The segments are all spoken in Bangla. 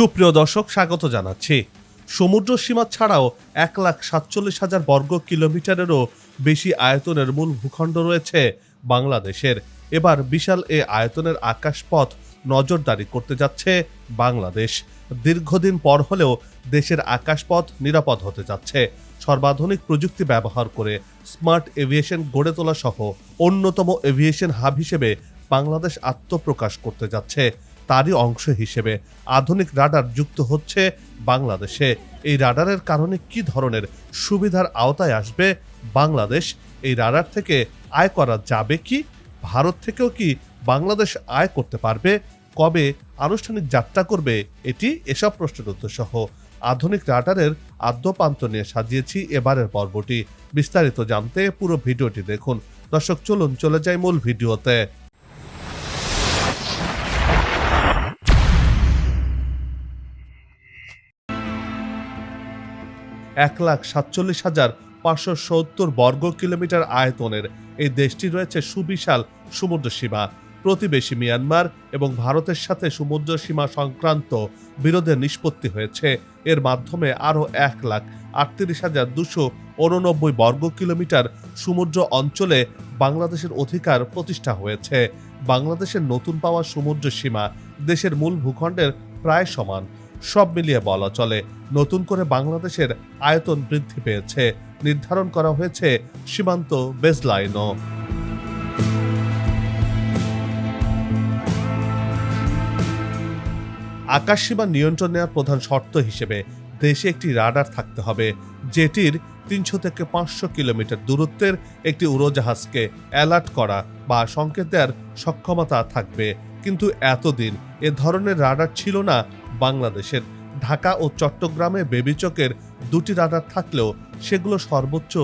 সুপ্রিয় দর্শক, স্বাগত জানাচ্ছি। সমুদ্র সীমা ছাড়াও এক লাখ সাতচল্লিশ হাজার বর্গ কিলোমিটারেরও বেশি আয়তনের মূল ভূখণ্ড রয়েছে বাংলাদেশের। এবার বিশাল এ আয়তনের আকাশপথ নজরদারি করতে যাচ্ছে বাংলাদেশ। দীর্ঘদিন পর হলেও দেশের আকাশপথ নিরাপদ হতে যাচ্ছে। সর্বাধুনিক প্রযুক্তি ব্যবহার করে স্মার্ট এভিয়েশন গড়ে তোলা সহ অন্যতম এভিয়েশন হাব হিসেবে বাংলাদেশ আত্মপ্রকাশ করতে যাচ্ছে। তারই অংশ হিসেবে আধুনিক রাডার যুক্ত হচ্ছে বাংলাদেশে। এই রাডারের কারণে কি ধরনের সুবিধার আওতায় আসবে বাংলাদেশ? এই রাডার থেকে আয় করা যাবে কি? ভারত থেকেও কি বাংলাদেশ আয় করতে পারবে? কবে আনুষ্ঠানিক যাত্রা করবে? এটি এসব প্রশ্নের উত্তর সহ আধুনিক রাডারের আদ্যপান্ত নিয়ে সাজিয়েছি এবারের পর্বটি। বিস্তারিত জানতে পুরো ভিডিওটি দেখুন। দর্শক, চলুন চলে যাই মূল ভিডিওতে। এক লাখ সাতচল্লিশ হাজার পাঁচশো সত্তর বর্গ কিলোমিটার আয়তনের এই দেশটি রয়েছে সুবিশাল সমুদ্র সীমা। প্রতিবেশী মিয়ানমার এবং ভারতের সাথে সমুদ্র সীমা সংক্রান্ত বিরোধের নিষ্পত্তি হয়েছে। এর মাধ্যমে আরও এক লাখ আটত্রিশ হাজার দুশো উননব্বই বর্গ কিলোমিটার সমুদ্র অঞ্চলে বাংলাদেশের অধিকার প্রতিষ্ঠা হয়েছে। বাংলাদেশের নতুন পাওয়া সমুদ্র সীমা দেশের মূল ভূখণ্ডের প্রায় সমান। সব মিলিয়ে বলা চলে। নতুন করে বাংলাদেশের আয়তন বৃদ্ধি পেয়েছে। নির্ধারণ করা হয়েছে সীমান্ত বেসলাইনও আকাশসীমা নিয়ন্ত্রণ নেওয়ার প্রধান শর্ত হিসেবে দেশে একটি রাডার থাকতে হবে, যেটির তিনশো থেকে পাঁচশো কিলোমিটার দূরত্বের একটি উড়োজাহাজকে অ্যালার্ট করা বা সংকেত দেওয়ার সক্ষমতা থাকবে। কিন্তু এতদিন এ ধরনের রাডার ছিল না বাংলাদেশের ঢাকা ও চট্টগ্রামে বেবিচকের দুটি রাডার থাকলেও সেগুলো সর্বোচ্চ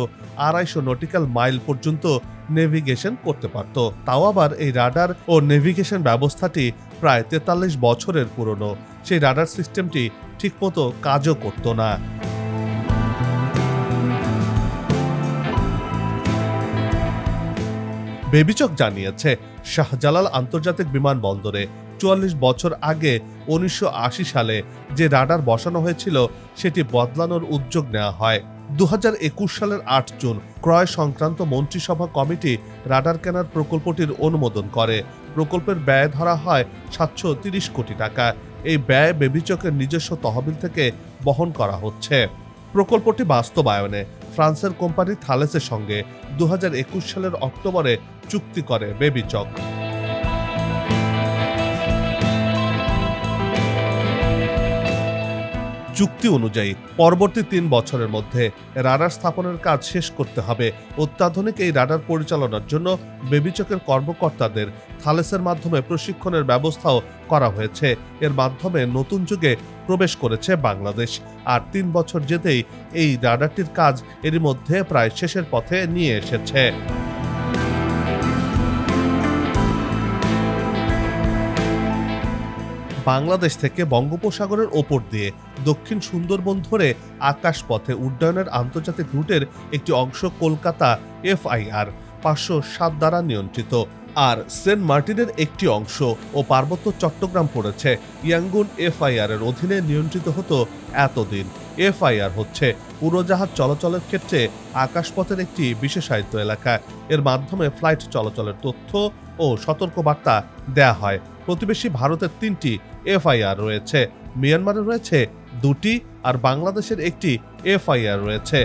আড়াইশো নটিক্যাল মাইল পর্যন্ত নেভিগেশন করতে পারত। তাও আবার এই রাডার ও নেভিগেশন ব্যবস্থাটি প্রায় তেতাল্লিশ বছরের পুরনো। সেই রাডার সিস্টেমটি ঠিকমতো কাজও করতো না। বেবিচক জানিয়েছে, শাহজালাল আন্তর্জাতিক বিমানবন্দরে চুয়াল্লিশ বছর আগে উনিশশো আশি সালে যে রাডার বসানো হয়েছিল, সেটি বদলানোর উদ্যোগ নেওয়া হয়। দু হাজার একুশ সালের আট জুন ক্রয় সংক্রান্ত মন্ত্রিসভা কমিটি রাডার কেনার প্রকল্পটির অনুমোদন করে। প্রকল্পের ব্যয় ধরা হয় সাতশো তিরিশ কোটি টাকা। এই ব্যয় বেবিচকের নিজস্ব তহবিল থেকে বহন করা হচ্ছে। প্রকল্পটি বাস্তবায়নে ফ্রান্সের কোম্পানি থালেসের সঙ্গে দু হাজার একুশ সালের অক্টোবরে চুক্তি করে বেবিচক। চুক্তি অনুযায়ী পরবর্তী তিন বছরের মধ্যে রাডার স্থাপনের কাজ শেষ করতে হবে। অত্যাধুনিক এই রাডার পরিচালনার জন্য বেবিচকের কর্মকর্তাদের থালেসের মাধ্যমে প্রশিক্ষণের ব্যবস্থাও করা হয়েছে। এর মাধ্যমে নতুন যুগে প্রবেশ করেছে বাংলাদেশ। আর তিন বছর যেতেই এই রাডারটির কাজ এরই মধ্যে প্রায় শেষের পথে নিয়ে এসেছে। বাংলাদেশ থেকে বঙ্গোপসাগরের ওপর দিয়ে দক্ষিণ সুন্দরবন ধরে আকাশপথে উড্ডয়নের আন্তর্জাতিক রুটের একটি অংশ কলকাতা এফআইআর পাঁচশো সাত দ্বারা নিয়ন্ত্রিত। আর সেন্ট মার্টিনের একটি অংশ ও পার্বত্য চট্টগ্রাম পড়েছে। ইয়াঙ্গুন এফআইআর এর অধীনে নিয়ন্ত্রিত হতো এতদিন। এফআইআর হচ্ছে উড়োজাহাজ চলাচলের ক্ষেত্রে আকাশপথের একটি বিশেষায়িত এলাকা। এর মাধ্যমে ফ্লাইট চলাচলের তথ্য ও সতর্কবার্তা দেয়া হয়। প্রতিবেশী ভারতের তিনটি এফআইআর রয়েছে। মিয়ানমারে রয়েছে দুটি আর বাংলাদেশের একটি এফআইআর রয়েছে।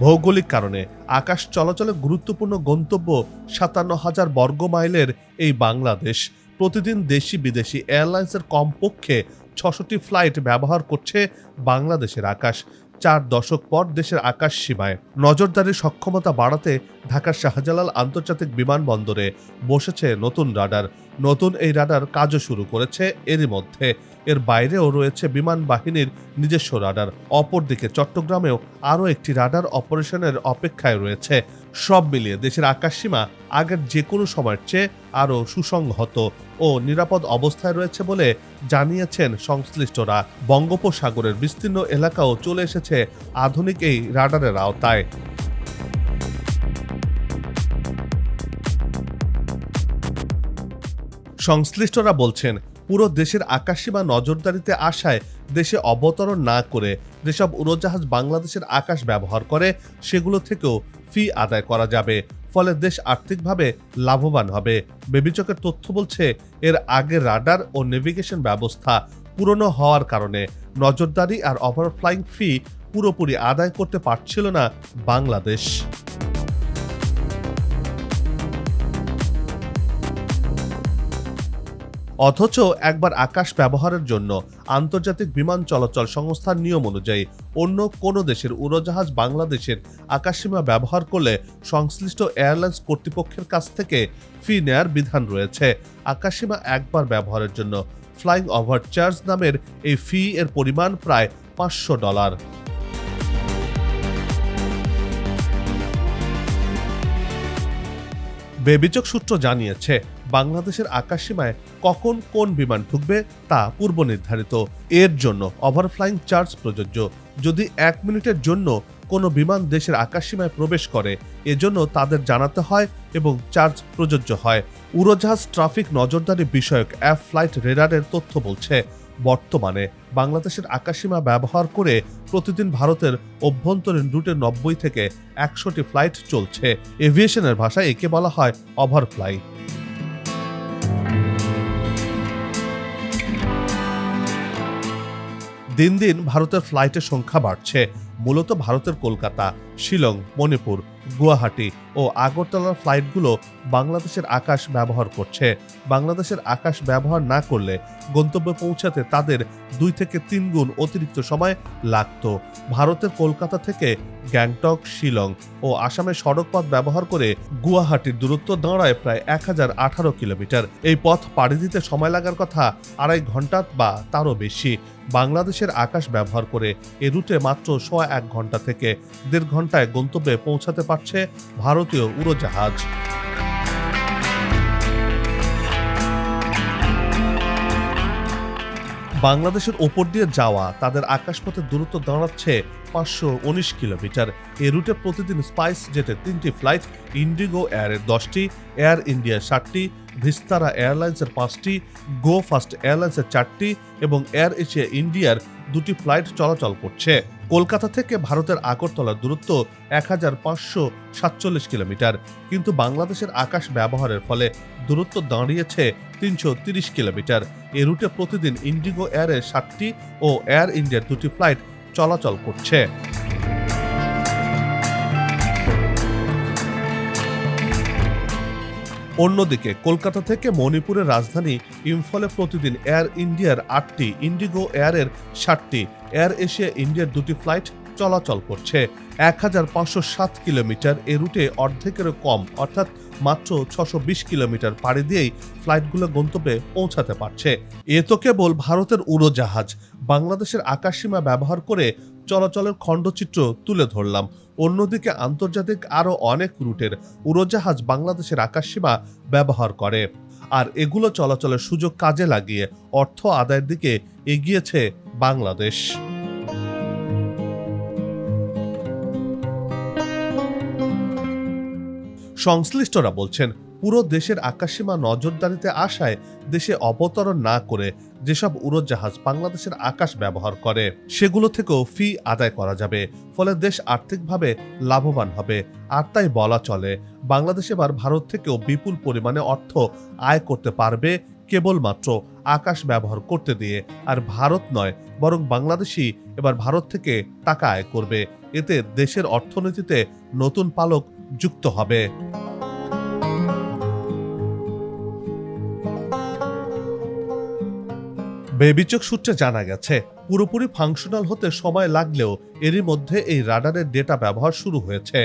ভৌগোলিক কারণে আকাশ চলাচলে গুরুত্বপূর্ণ গন্তব্য সাতান্ন হাজার বর্গ মাইলের এই বাংলাদেশ। প্রতিদিন দেশি বিদেশি এয়ারলাইন্সের কমপক্ষে ছশোটি ফ্লাইট ব্যবহার করছে বাংলাদেশের আকাশ। চার দশক পর দেশের আকাশ সীমায়। নজরদারির সক্ষমতা বাড়াতে ঢাকার শাহজালাল আন্তর্জাতিক বিমানবন্দরে বসেছে নতুন রাডার। নতুন এই রাডার কাজও শুরু করেছে এরই মধ্যে। এর বাইরেও রয়েছে বিমান বাহিনীর নিজস্ব রাডার। অপরদিকে চট্টগ্রামেও আরও একটি রাডার অপারেশনের অপেক্ষায় রয়েছে। সব মিলিয়ে দেশের আকাশসীমা আগের যে কোনো সময়ের চেয়ে আরও সুসংহত ও নিরাপদ অবস্থায় রয়েছে বলে জানিয়েছেন সংশ্লিষ্টরা। বঙ্গোপসাগরের বিস্তীর্ণ এলাকাও চলে এসেছে আধুনিক এই রাডারের আওতায়। সংশ্লিষ্টরা বলছেন, পুরো দেশের আকাশসীমা নজরদারিতে আসায় দেশে অবতরণ না করে যেসব উড়োজাহাজ বাংলাদেশের আকাশ ব্যবহার করে, সেগুলো থেকেও ফি আদায় করা যাবে। ফলে দেশ আর্থিকভাবে লাভবান হবে। বেবিচকের তথ্য বলছে, এর আগে রাডার ও নেভিগেশন ব্যবস্থা পুরনো হওয়ার কারণে নজরদারি আর ওভারফ্লাইং ফি পুরোপুরি আদায় করতে পারছিল না বাংলাদেশ। অথচ একবার আকাশ ব্যবহারের জন্য আন্তর্জাতিক বিমান চলাচল সংস্থার নিয়ম অনুযায়ী অন্য কোনো দেশের উড়োজাহাজ বাংলাদেশের আকাশসীমা ব্যবহার করলে সংশ্লিষ্ট এয়ারলাইন্স কর্তৃপক্ষের কাছ থেকে ফি নেয়ার বিধান রয়েছে। আকাশসীমা একবার ব্যবহারের জন্য ফ্লাইং ওভার চার্জ নামের এই ফি এর পরিমাণ প্রায় পাঁচশো ডলার। বেবিচক সূত্র জানিয়েছে বাংলাদেশের আকাশসীমায় কখন কোন বিমান ঢুকবে তা পূর্ব নির্ধারিত এর জন্য ওভারফ্লাইং চার্জ প্রযোজ্য। যদি এক মিনিটের জন্য কোনো বিমান দেশের আকাশসীমায় প্রবেশ করে, এজন্য তাদের জানাতে হয় এবং চার্জ প্রযোজ্য হয়। উড়োজাহাজ ট্রাফিক নজরদারি বিষয়ক অ্যাপ ফ্লাইট রেডারের তথ্য বলছে, বর্তমানে বাংলাদেশের আকাশসীমা ব্যবহার করে প্রতিদিন ভারতের অভ্যন্তরীণ রুটে নব্বই থেকে একশোটি ফ্লাইট চলছে। এভিয়েশনের ভাষায় একে বলা হয় ওভারফ্লাই। দিন দিন ভারতের ফ্লাইটের সংখ্যা বাড়ছে। মূলত ভারতের কলকাতা শিলং মণিপুর। গুয়াহাটি ও আগরতলার ফ্লাইটগুলো বাংলাদেশের আকাশ ব্যবহার করছে। বাংলাদেশের আকাশ ব্যবহার না করলে গন্তব্যে পৌঁছাতে তাদের দুই থেকে তিন গুণ অতিরিক্ত সময় লাগতো। ভারতের কলকাতা থেকে গ্যাংটক, শিলং ও আসামের সড়কপথ ব্যবহার করে গুয়াহাটির দূরত্ব দাঁড়ায় প্রায় এক হাজার আঠারো কিলোমিটার। এই পথ পাড়ি দিতে সময় লাগার কথা আড়াই ঘণ্টা বা তারও বেশি। বাংলাদেশের আকাশ ব্যবহার করে এ রুটে মাত্র সোয়া এক ঘণ্টা থেকে দেড় ঘন্টায় গন্তব্যে পৌঁছাতে পারছে ভারতীয় উড়োজাহাজ। বাংলাদেশের ওপর দিয়ে যাওয়া তাদের আকাশপথের দূরত্ব দাঁড়াচ্ছে পাঁচশো উনিশ কিলোমিটার। এ রুটে প্রতিদিন স্পাইস জেটের তিনটি ফ্লাইট, ইন্ডিগো এয়ারের দশটি, এয়ার ইন্ডিয়ার ষাটটি ভিস্তারা এয়ারলাইন্সের পাঁচটি, গো ফাস্ট এয়ারলাইন্সের চারটি এবং এয়ার এশিয়া ইন্ডিয়ার দুটি ফ্লাইট চলাচল করছে। কলকাতা থেকে ভারতের আগরতলার দূরত্ব এক হাজার পাঁচশো সাতচল্লিশ কিলোমিটার। কিন্তু বাংলাদেশের আকাশ ব্যবহারের ফলে দূরত্ব দাঁড়িয়েছে তিনশো তিরিশ কিলোমিটার। এ রুটে প্রতিদিন ইন্ডিগো এয়ারের সাতটি ও এয়ার ইন্ডিয়ার দুটি ফ্লাইট চলাচল করছে। অন্যদিকে কলকাতা থেকে মণিপুরের রাজধানী ইম্ফলে প্রতিদিন এয়ার ইন্ডিয়ার আটটি, ইন্ডিগো এয়ারের ষাটটি এয়ার এশিয়া ইন্ডিয়ার দুটি ফ্লাইট চলাচল করছে। এক হাজার পাঁচশো সাত কিলোমিটার এ রুটে অর্ধেকেরও কম, অর্থাৎ মাত্র ছশো বিশ কিলোমিটার পাড়ি দিয়েই ফ্লাইটগুলো গন্তব্যে পৌঁছাতে পারছে। এ তো কেবল ভারতের উড়োজাহাজ। বাংলাদেশের আকাশসীমা ব্যবহার করে চলাচলের খণ্ডচিত্র তুলে ধরলাম। অন্যদিকে আন্তর্জাতিক আরও অনেক রুটের উড়োজাহাজ বাংলাদেশের আকাশসীমা ব্যবহার করে। আর এগুলো চলাচলের সুযোগ কাজে লাগিয়ে অর্থ আদায়ের দিকে এগিয়েছে বাংলাদেশ। সংশ্লিষ্টরা বলছেন পুরো দেশের আকাশসীমা নজরদারিতে আসায় দেশে অবতরণ না করে যেসব উড়োজাহাজ বাংলাদেশের আকাশ ব্যবহার করে, সেগুলো থেকেও ফি আদায় করা যাবে। ফলে দেশ আর্থিকভাবে লাভবান হবে। আর তাই বলা চলে, বাংলাদেশ এবার ভারত থেকেও বিপুল পরিমাণে অর্থ আয় করতে পারবে কেবলমাত্র আকাশ ব্যবহার করতে দিয়ে। আর ভারত নয়, বরং বাংলাদেশই এবার ভারত থেকে টাকা আয় করবে। এতে দেশের অর্থনীতিতে নতুন পালক যুক্ত হবে। বেবিচক সূত্রে জানা গেছে, পুরোপুরি ফাংশনাল হতে সময় লাগলেও এরই মধ্যে এই রাডারের ডেটা ব্যবহার শুরু হয়েছে।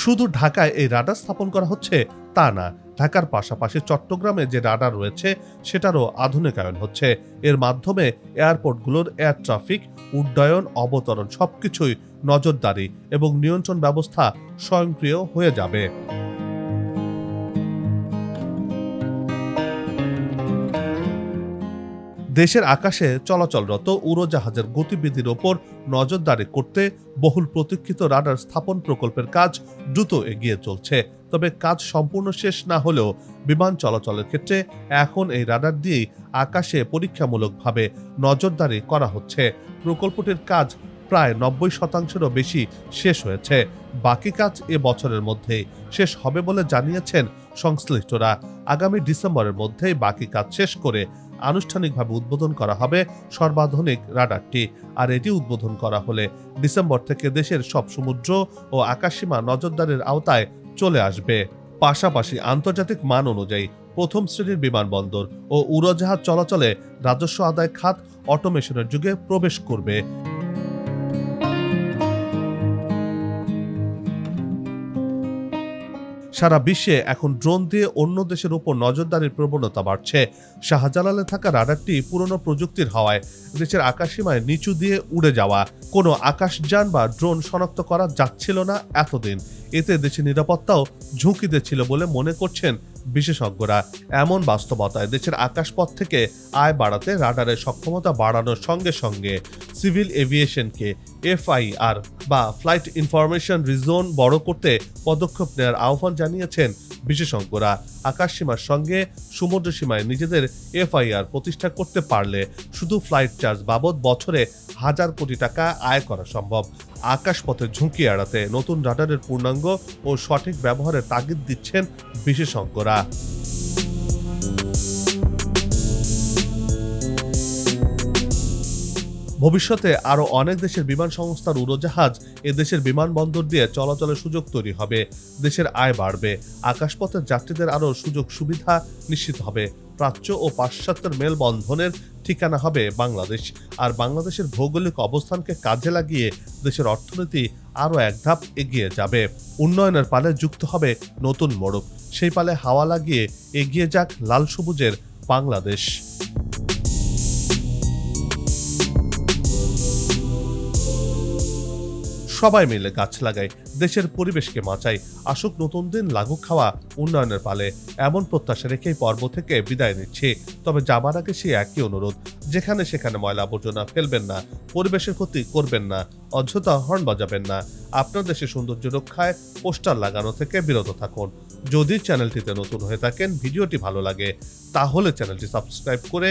শুধু ঢাকায় এই রাডার স্থাপন করা হচ্ছে তা না, ঢাকার পাশাপাশি চট্টগ্রামে যে রাডার রয়েছে সেটারও আধুনিকায়ন হচ্ছে। এর মাধ্যমে এয়ারপোর্টগুলোর এয়ার ট্রাফিক উড্ডয়ন, অবতরণ সবকিছুই নজরদারি এবং নিয়ন্ত্রণ ব্যবস্থা স্বয়ংক্রিয় হয়ে যাবে। দেশের আকাশে চলাচলরত উড়োজাহাজের গতিবিধির ওপর নজরদারি করতে বহুল প্রতীক্ষিত রাডার স্থাপন প্রকল্পের কাজ দ্রুত এগিয়ে চলছে। তবে কাজ সম্পূর্ণ শেষ না হলেও বিমান চলাচলের ক্ষেত্রে এখন এই রাডার দিয়েই আকাশে পরীক্ষামূলকভাবে নজরদারি করা হচ্ছে। প্রকল্পটির কাজ প্রায় নব্বই শতাংশেরও বেশি শেষ হয়েছে। বাকি কাজ এ বছরের মধ্যেই শেষ হবে বলে জানিয়েছেন সংশ্লিষ্টরা। আগামী ডিসেম্বরের মধ্যেই বাকি কাজ শেষ করে আনুষ্ঠানিকভাবে উদ্বোধন করা হবে সর্বাধুনিক রাডারটি। আর এটি উদ্বোধন করা হলে ডিসেম্বর থেকে দেশের সব সমুদ্র ও আকাশসীমা নজরদারের আওতায় চলে আসবে। পাশাপাশি আন্তর্জাতিক মান অনুযায়ী প্রথম শ্রেণির বিমানবন্দর ও উড়োজাহাজ চলাচলে রাজস্ব আদায় খাত অটোমেশনের যুগে প্রবেশ করবে। সারা বিশ্বে এখন ড্রোন দিয়ে অন্য দেশের উপর নজরদারির প্রবণতা বাড়ছে। শাহজালালে থাকা রাডারটি পুরনো প্রযুক্তির হওয়ায় দেশের আকাশসীমায় নিচু দিয়ে উড়ে যাওয়া। কোনো আকাশযান বা ড্রোন শনাক্ত করা যাচ্ছিল না এতদিন। এতে দেশের নিরাপত্তাও ঝুঁকিতে ছিল বলে মনে করছেন বিশেষজ্ঞরা এমন বাস্তবতায় দেশের আকাশপথ থেকে আয় বাড়াতে রাডারের সক্ষমতা বাড়ানোর সঙ্গে সঙ্গে সিভিল এভিয়েশনকে এফআইআর বা ফ্লাইট ইনফরমেশন রিজোন বড় করতে পদক্ষেপ নেওয়ার আহ্বান জানিয়েছেন বিশেষজ্ঞরা আকাশসীমার সঙ্গে সমুদ্র সীমায় নিজেদের এফআইআর প্রতিষ্ঠা করতে পারলে শুধু ফ্লাইট চার্জ বাবদ বছরে হাজার কোটি টাকা আয় করা সম্ভব। আকাশপথে ঝুঁকি এড়াতে নতুন রাডারের পূর্ণাঙ্গ ও সঠিক ব্যবহারের তাগিদ দিচ্ছেন বিশেষজ্ঞরা। ভবিষ্যতে আরও অনেক দেশের বিমান সংস্থার উড়োজাহাজ এ দেশের বিমানবন্দর দিয়ে চলাচলের সুযোগ তৈরি হবে। দেশের আয় বাড়বে। আকাশপথের যাত্রীদের আরও সুযোগ সুবিধা নিশ্চিত হবে। প্রাচ্য ও পাশ্চাত্যের মেলবন্ধনের ঠিকানা হবে বাংলাদেশ। আর বাংলাদেশের ভৌগোলিক অবস্থানকে কাজে লাগিয়ে দেশের অর্থনীতি আরও এক ধাপ এগিয়ে যাবে। উন্নয়নের পালে যুক্ত হবে নতুন মোড়ক। সেই পালে হাওয়া লাগিয়ে এগিয়ে যাক লাল সবুজের বাংলাদেশ। সবাই মিলে গাছ লাগাই দেশের পরিবেশকে বাঁচাই আসুক নতুন দিন লাগু খাওয়া, উন্নয়নের পালে। এমন প্রত্যাশা রেখেই পর্ব থেকে বিদায় নিচ্ছি। তবে যাবার আগে সেই একই অনুরোধ, যেখানে সেখানে ময়লা আবর্জনা ফেলবেন না, পরিবেশের ক্ষতি করবেন না, অযথা হর্ন বাজাবেন না। আপনার দেশের সৌন্দর্য রক্ষায় পোস্টার লাগানো থেকে বিরত থাকুন। যদি চ্যানেলটিতে নতুন হয়ে থাকেন, ভিডিওটি ভালো লাগে, তাহলে চ্যানেলটি সাবস্ক্রাইব করে